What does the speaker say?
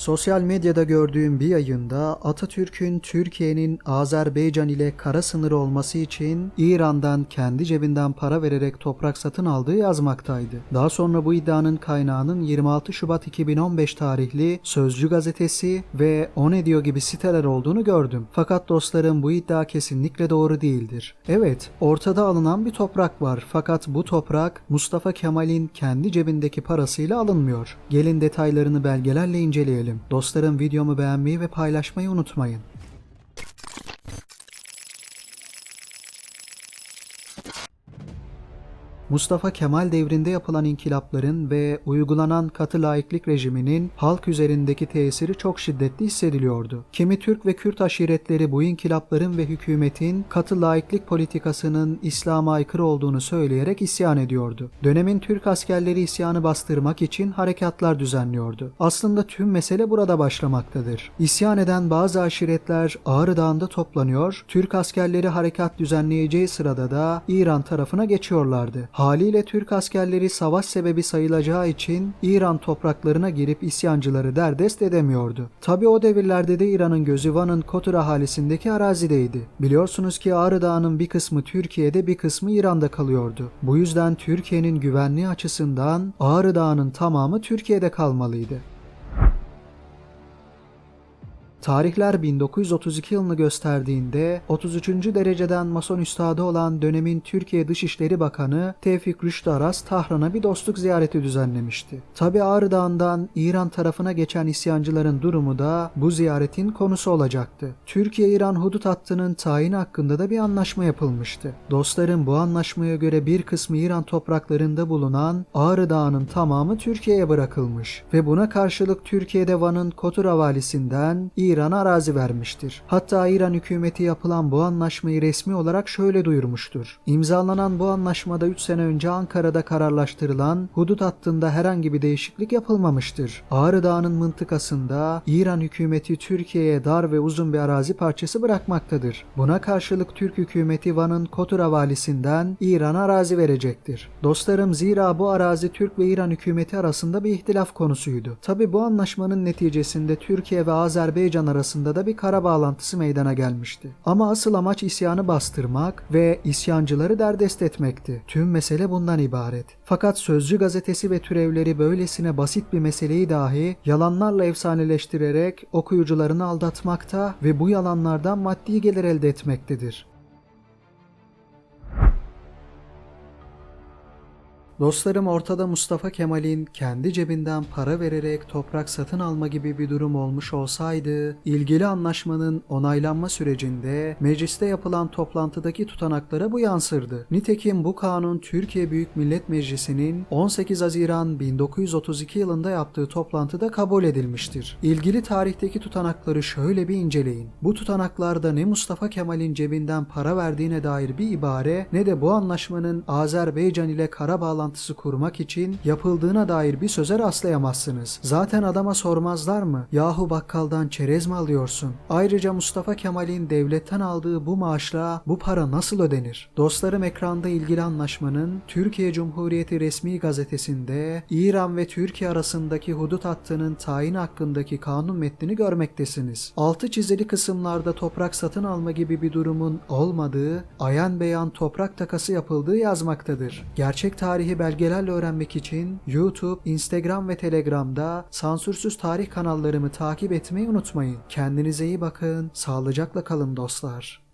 Sosyal medyada gördüğüm bir yayında Atatürk'ün Türkiye'nin Azerbaycan ile kara sınırı olması için İran'dan kendi cebinden para vererek toprak satın aldığı yazmaktaydı. Daha sonra bu iddianın kaynağının 26 Şubat 2015 tarihli Sözcü gazetesi ve O Ne Diyor gibi siteler olduğunu gördüm. Fakat dostlarım bu iddia kesinlikle doğru değildir. Evet, ortada alınan bir toprak var fakat bu toprak Mustafa Kemal'in kendi cebindeki parasıyla alınmıyor. Gelin detaylarını belgelerle inceleyelim. Dostlarım videomu beğenmeyi ve paylaşmayı unutmayın. Mustafa Kemal devrinde yapılan inkılapların ve uygulanan katı laiklik rejiminin halk üzerindeki tesiri çok şiddetli hissediliyordu. Kimi Türk ve Kürt aşiretleri bu inkılapların ve hükümetin katı laiklik politikasının İslam'a aykırı olduğunu söyleyerek isyan ediyordu. Dönemin Türk askerleri isyanı bastırmak için harekatlar düzenliyordu. Aslında tüm mesele burada başlamaktadır. İsyan eden bazı aşiretler Ağrı Dağı'nda toplanıyor, Türk askerleri harekat düzenleyeceği sırada da İran tarafına geçiyorlardı. Haliyle Türk askerleri savaş sebebi sayılacağı için İran topraklarına girip isyancıları derdest edemiyordu. Tabi o devirlerde de İran'ın gözü Van'ın Kotur ahalisindeki arazideydi. Biliyorsunuz ki Ağrı Dağı'nın bir kısmı Türkiye'de bir kısmı İran'da kalıyordu. Bu yüzden Türkiye'nin güvenliği açısından Ağrı Dağı'nın tamamı Türkiye'de kalmalıydı. Tarihler 1932 yılını gösterdiğinde 33. dereceden mason üstadı olan dönemin Türkiye Dışişleri Bakanı Tevfik Rüştü Aras Tahran'a bir dostluk ziyareti düzenlemişti. Tabi Ağrı Dağı'ndan İran tarafına geçen isyancıların durumu da bu ziyaretin konusu olacaktı. Türkiye-İran hudut hattının tayini hakkında da bir anlaşma yapılmıştı. Dostlarım bu anlaşmaya göre bir kısmı İran topraklarında bulunan Ağrı Dağı'nın tamamı Türkiye'ye bırakılmış ve buna karşılık Türkiye'de Van'ın Kotur Havalisi'nden İran'a arazi vermiştir. Hatta İran hükümeti yapılan bu anlaşmayı resmi olarak şöyle duyurmuştur. İmzalanan bu anlaşmada 3 sene önce Ankara'da kararlaştırılan hudut hattında herhangi bir değişiklik yapılmamıştır. Ağrı Dağı'nın mıntıkasında İran hükümeti Türkiye'ye dar ve uzun bir arazi parçası bırakmaktadır. Buna karşılık Türk hükümeti Van'ın Kotur Havalisi'nden İran'a arazi verecektir. Dostlarım zira bu arazi Türk ve İran hükümeti arasında bir ihtilaf konusuydu. Tabi bu anlaşmanın neticesinde Türkiye ve Azerbaycan arasında da bir kara bağlantısı meydana gelmişti. Ama asıl amaç isyanı bastırmak ve isyancıları derdest etmekti. Tüm mesele bundan ibaret. Fakat Sözcü gazetesi ve türevleri böylesine basit bir meseleyi dahi yalanlarla efsaneleştirerek okuyucularını aldatmakta ve bu yalanlardan maddi gelir elde etmektedir. Dostlarım ortada Mustafa Kemal'in kendi cebinden para vererek toprak satın alma gibi bir durum olmuş olsaydı, ilgili anlaşmanın onaylanma sürecinde mecliste yapılan toplantıdaki tutanaklara bu yansırdı. Nitekim bu kanun Türkiye Büyük Millet Meclisi'nin 18 Haziran 1932 yılında yaptığı toplantıda kabul edilmiştir. İlgili tarihteki tutanakları şöyle bir inceleyin. Bu tutanaklarda ne Mustafa Kemal'in cebinden para verdiğine dair bir ibare ne de bu anlaşmanın Azerbaycan ile kara bağlantısı kurmak için yapıldığına dair bir söze rastlayamazsınız. Zaten adama sormazlar mı? Yahu bakkaldan çerez mi alıyorsun? Ayrıca Mustafa Kemal'in devletten aldığı bu maaşla bu para nasıl ödenir? Dostlarım ekranda ilgili anlaşmanın Türkiye Cumhuriyeti resmi gazetesinde İran ve Türkiye arasındaki hudut hattının tayini hakkındaki kanun metnini görmektesiniz. Altı çizili kısımlarda toprak satın alma gibi bir durumun olmadığı, ayan beyan toprak takası yapıldığı yazmaktadır. Gerçek tarihi belgelerle öğrenmek için YouTube, Instagram ve Telegram'da sansürsüz tarih kanallarımı takip etmeyi unutmayın. Kendinize iyi bakın, sağlıcakla kalın dostlar.